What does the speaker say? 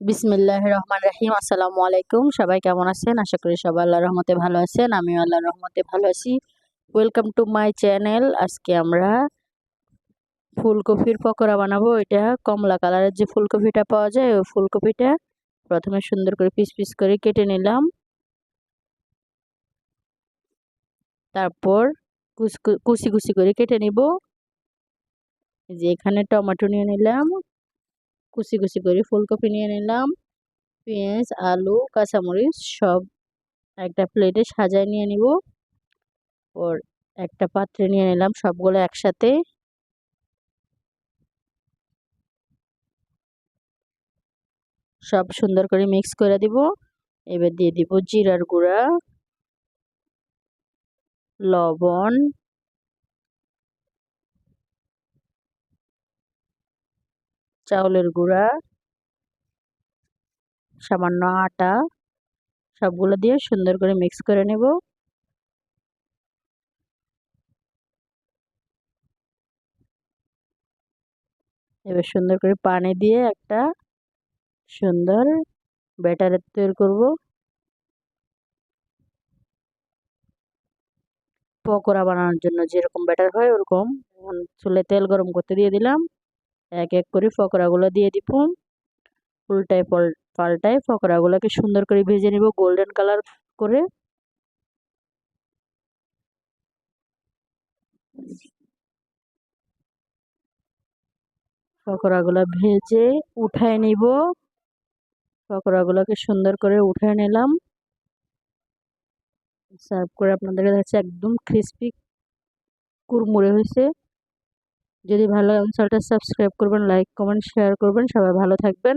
বিসমিল্লাহ রহমান রাহিম। আসসালামু আলাইকুম। সবাই কেমন আছেন? আশা করি সবাই আল্লাহ রহমতে ভালো আছেন। আমিও আল্লাহ রহমতে ভালো আছি। ওয়েলকাম টু মাই চ্যানেল আজকে আমরা ফুলকপির পকোড়া বানাবো। এটা কমলা কালারের যে ফুলকপিটা পাওয়া যায়, ওই ফুলকপিটা প্রথমে সুন্দর করে পিস পিস করে কেটে নিলাম। তারপর কুচি কুচি করে কেটে নিব। যে এখানে টমেটো নিয়ে নিলাম। কুচি কুচি করে ফুলকপি নিয়ে নিলাম, পেঁয়াজ, আলু, কাঁচামরিচ সব একটা প্লেটে সাজায় নিয়ে নিব। ওর একটা পাত্রে নিয়ে নিলাম সবগুলো একসাথে। সব সুন্দর করে মিক্স করে দিব। এবার দিয়ে দিব জিরার গুঁড়া, লবণ চাউলের গুঁড়া, সামান্য আটা, সবগুলো দিয়ে সুন্দর করে মিক্স করে নেব। এবার সুন্দর করে পানি দিয়ে একটা সুন্দর ব্যাটার তৈরি করব। পকোড়া বানানোর জন্য যেরকম ব্যাটার হয় ওরকম। চুলে তেল গরম করতে দিয়ে দিলাম। এক এক করে পকোড়াগুলো দিয়ে দিব। উল্টায় পাল্টায় পকোড়াগুলোকে সুন্দর করে ভেজে নিব গোল্ডেন কালার করে। পকোড়াগুলো ভেজে উঠায় নিব। পকোড়াগুলোকে সুন্দর করে উঠায় নিলাম। সার্ভ করে আপনাদের কাছে একদম ক্রিস্পি কুরমুরে হয়েছে। যদি ভালো লাগে সাবস্ক্রাইব করবেন লাইক কমেন্ট শেয়ার করবেন। সবাই ভালো থাকবেন।